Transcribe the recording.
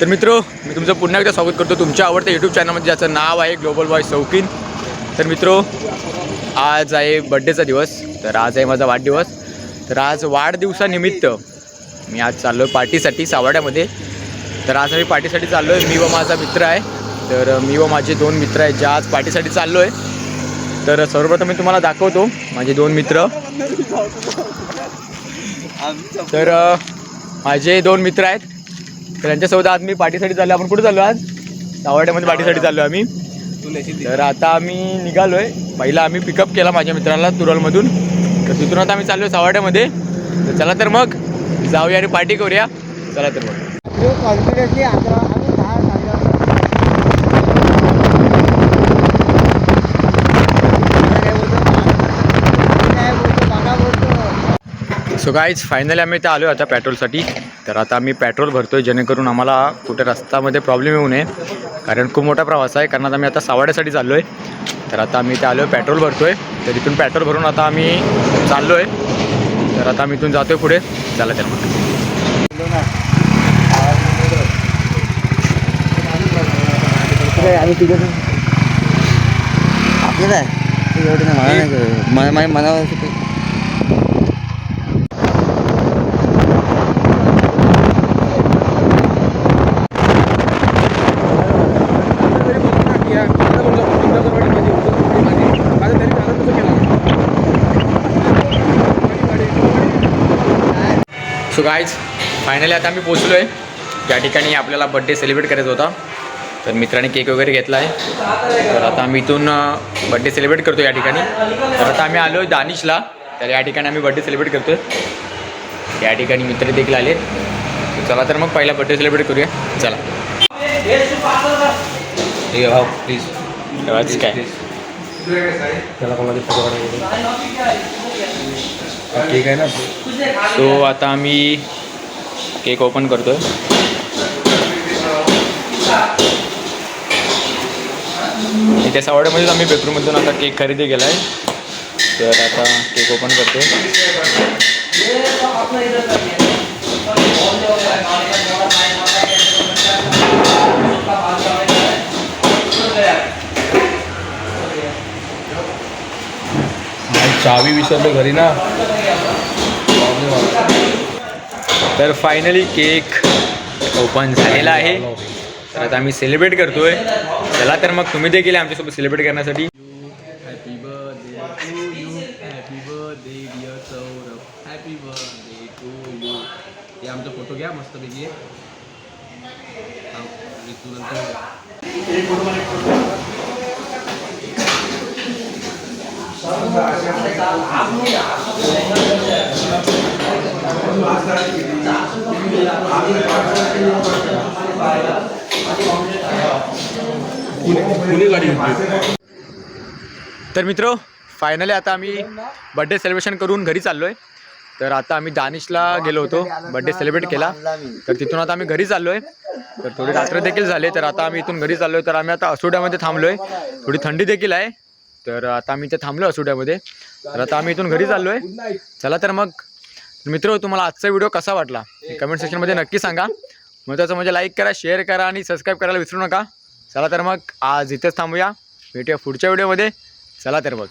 तर मित्र मी तुमचं पुन्हा एकदा स्वागत करतो तुमच्या आवडत्या यूट्यूब चॅनलमध्ये ज्याचं नाव आहे ग्लोबल बॉय शौकीन तर मित्र आज आहे बड्डेचा दिवस तर आज आहे माझा वाढदिवस. तर आज वाढदिवसानिमित्त मी आज चाललो आहे पार्टीसाठी सावाड्यामध्ये. तर आज आम्ही पार्टीसाठी चाललो आहे मी व माझा मित्र आहे. तर मी व माझे दोन मित्र आहेत ज्या आज पार्टीसाठी चाललो आहे तर सर्वप्रथम मी तुम्हाला दाखवतो माझे दोन मित्र. तर माझे दोन मित्र आहेत. तर त्यांच्यासोबत आज मी पार्टीसाठी चाललो आपण कुठे चाललो आज? सावर्ड्यामध्ये पार्टीसाठी चाललो आम्ही. तर आता आम्ही निघालो आहे पहिला आम्ही पिकअप केला माझ्या मित्राला तुरलमधून तर तिथून आता आम्ही चाललो आहे सावर्ड्यामध्ये तर चला तर मग जाऊया आणि पार्टी करूया. चला तर मग. सो गाईज फायनली आम्ही इथे आलो आता पेट्रोलसाठी. तर आता आम्ही पेट्रोल भरतो आहे जेणेकरून आम्हाला कुठे रस्त्यामध्ये प्रॉब्लेम येऊ नये. कारण खूप मोठा प्रवास आहे कारण आता आम्ही आता सावाड्यासाठी चाललो आहे तर आता आम्ही इथे आलो आहे पेट्रोल भरतो आहे तर इथून पेट्रोल भरून आता आम्ही चाललो आहे तर आता आम्ही इथून आहे पुढे. झालं तर मग आपल्याला एवढं मला नाही मला माझ्या मनावर सो गाईज फायनली आता आम्ही पोचलो आहे ज्या ठिकाणी आपल्याला बड्डे सेलिब्रेट करायचा होता तर मित्राने केक वगैरे घेतला आहे तर आता आम्ही इथून बड्डे सेलिब्रेट करतो या ठिकाणी. तर आता आम्ही आलो आहे दानिशला. तर या ठिकाणी आम्ही बड्डे सेलिब्रेट करतो आहे या ठिकाणी मित्र देखील आले चला तर मग पहिला बड्डे सेलिब्रेट करूया. चला. भाऊ प्लीज तेव्हाच काय ठीक आहे ना? सो आता आम्ही केक ओपन करतो आहे त्या सावड्यामध्येच आम्ही बेडरूममधून आता केक खरेदी केला आहे तर आता केक ओपन करतोय. चावी विसरलो घरी ना. तर फायनली केक ओपन झालेला आहे. तर आता आम्ही सेलिब्रेट करतोय. चला तर मग तुम्ही देखील आमच्यासोबत सेलिब्रेट करण्यासाठी. Happy birthday to you happy तर मित्र फायनली आता आम्ही बड्डे सेलिब्रेशन करून घरी चाललो आहे तर आता आम्ही दानिशला गेलो होतो बड्डे सेलिब्रेट केला. तर तिथून आता आम्ही घरी चाललो आहे तर थोडी रात्र देखील झाले तर आता आम्ही इथून घरी चाललो आहे तर आम्ही आता असोड्यामध्ये थांबलो आहे थोडी थंडी देखील आहे. तर आता आम्ही इथे थांबलो सुट्यामध्ये. तर आता आम्ही इथून घरी चाललो आहे चला तर मग मित्र तुम्हाला आजचा व्हिडिओ कसा वाटला? कमेंट सेक्शनमध्ये नक्की सांगा. महत्त्वाचं म्हणजे लाईक करा शेअर करा आणि सबस्क्राईब करायला विसरू नका. चला तर मग आज इथेच थांबूया. भेटूया पुढच्या व्हिडिओमध्ये. चला तर मग.